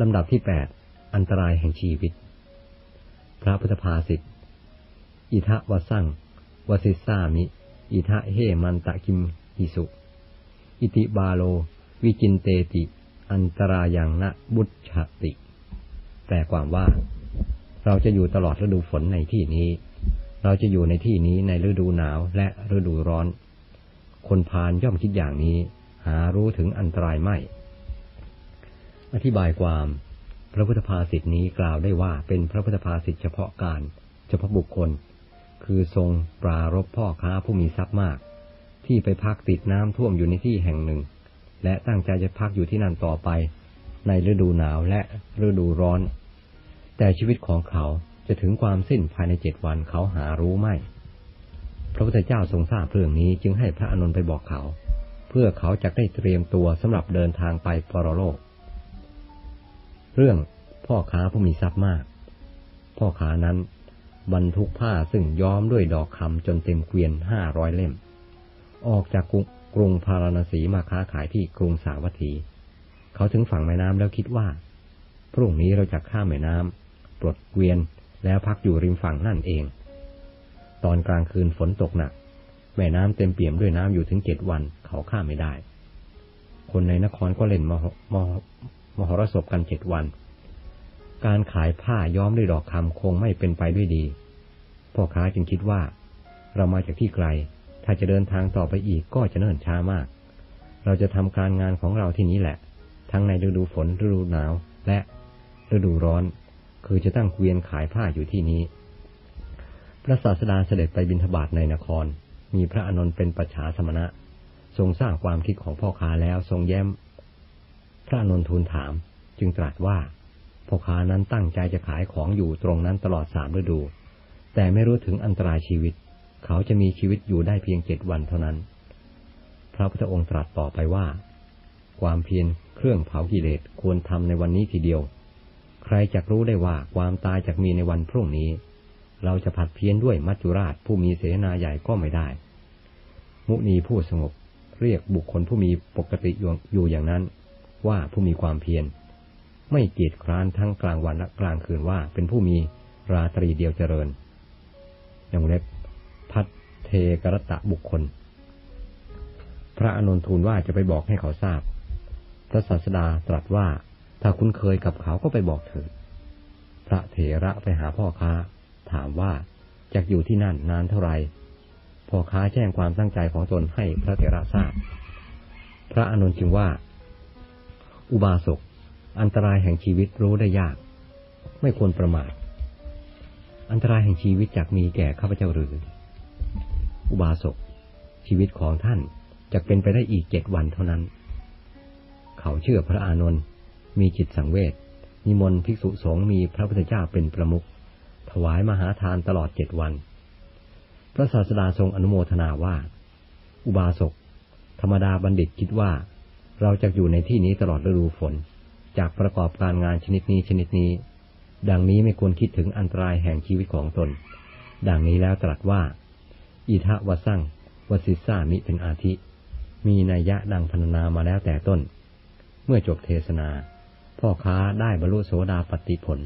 ลำดับที่แปดอันตรายแห่งชีวิต พระพุทธภาษิตอิทะวสั่งวสิสามิ อิทะเฮมันตะกิมหิสุ อิติบาโล วิจินเตติ อันตรายังนะบุชติ แปลความว่า เราจะอยู่ตลอดฤดูฝนในที่นี้ เราจะอยู่ในที่นี้ในฤดูหนาวและฤดูร้อน คนพาลย่อมคิดอย่างนี้ หารู้ถึงอันตรายไม่ อธิบายความ พระพุทธภาษิตนี้กล่าวได้ว่าเป็นพระพุทธภาษิตเฉพาะการ เฉพาะบุคคล คือทรงปรารบพ่อค้าผู้มีทรัพย์มาก ที่ไปพักติดน้ำท่วมอยู่ในที่แห่งหนึ่ง และตั้งใจจะพักอยู่ที่นั่นต่อไป ในฤดูหนาวและฤดูร้อน แต่ชีวิตของเขาจะถึงความสิ้นภายในเจ็ดวันเขาหารู้ไม่ พระพุทธเจ้าทรงทราบเรื่องนี้จึงให้พระอนุนไปบอกเขา เพื่อเขาจะได้เตรียมตัวสำหรับเดินทางไปปรโลก เรื่องพ่อค้าผู้มีทรัพย์มาก พ่อค้านั้นบรรทุกผ้าซึ่งย้อมด้วยดอกคำจนเต็มเกวียนห้าร้อยเล่ม ออกจากกรุงพาราณสีมาค้าขายที่กรุงสาวัตถี เขาถึงฝั่งแม่น้ำแล้วคิดว่า พรุ่งนี้เราจะข้ามแม่น้ำปลดเกวียนแล้วพักอยู่ริมฝั่งนั่นเอง ตอนกลางคืนฝนตกหนัก แม่น้ำเต็มเปี่ยมด้วยน้ำอยู่ถึงเจ็ดวัน เขาข้ามไม่ได้ คนในนครก็เล่นมห มหรสพกันเจ็ดวัน การขายผ้าย้อมด้วยดอกคำคงไม่เป็นไปด้วยดี พ่อค้าจึงคิดว่า เรามาจากที่ไกล ถ้าจะเดินทางต่อไปอีกก็จะเนิ่นช้ามาก เราจะทำการงานของเราที่นี้แหละ ทั้งในฤดูฝนฤดูหนาว และฤดูร้อน คือจะตั้งเกวียนขายผ้าอยู่ที่นี้ พระศาสดาเสด็จไปบิณฑบาตในนคร มีพระอานนท์เป็นปัจฉาสมณะ ทรงสร้างความคิดของพ่อค้าแล้วทรงแย้ม ระนนทูลถาม จึงตรัสว่าพ่อค้านั้นตั้งใจจะขายของอยู่ตรงนั้นตลอดสามฤดู แต่ไม่รู้ถึงอันตรายชีวิต เขาจะมีชีวิตอยู่ได้เพียงเจ็ดวันเท่านั้น พระพุทธองค์ตรัสต่อไปว่า ความเพียรเครื่องเผากิเลสควรทำในวันนี้ทีเดียว ใครจะรู้ได้ว่าความตายจะมีในวันพรุ่งนี้ เราจะผัดเพี้ยนด้วยมัจจุราชผู้มีเสนาใหญ่ก็ไม่ได้ มุนีผู้สงบเรียกบุคคลผู้มีปกติอยู่อย่างนั้น ว่าผู้มีความเพียร ไม่เกียจคร้านทั้งกลางวันและกลางคืนว่า เป็นผู้มีราตรีเดียวเจริญอย่างเล็บพัดเทกรตะบุคคล พระอนุนทูลว่าจะไปบอกให้เขาทราบ พระศาสดาตรัสว่าถ้าคุ้นเคยกับเขาก็ไปบอกเถิดพระเถระไปหาพ่อค้า ถามว่าจะอยู่ที่นั่นนานเท่าไหร่พ่อค้าแจ้งความตั้งใจของตนให้พระเถระทราบ พระอนุนจึงว่า อุบาสก อันตรายแห่งชีวิตรู้ได้ยาก ไม่ควรประมาท อันตรายแห่งชีวิตจากมีแก่ข้าพเจ้าหรือ อุบาสก ชีวิตของท่านจะเป็นไปได้อีกเจ็ดวันเท่านั้น เขาเชื่อพระอานนท์มีจิตสังเวชนิมนต์ภิกษุสงฆ์มีพระพุทธเจ้าเป็นประมุขถวายมหาทานตลอดเจ็ดวัน พระศาสดาทรงอนุโมทนาว่า อุบาสก ธรรมดาบัณฑิตคิดว่า เราจะอยู่ในที่นี้ตลอดฤดูฝน จากประกอบการงานชนิดนี้ชนิดนี้ ดังนี้ไม่ควรคิดถึงอันตรายแห่งชีวิตของตน ดังนี้แล้วตรัสว่า อิทะวะสั่งวสิสามิเป็นอาทิ มีนัยยะดังพรรณนามาแล้วแต่ต้น เมื่อจบเทศนา พ่อค้าได้บรรลุโสดาปติผล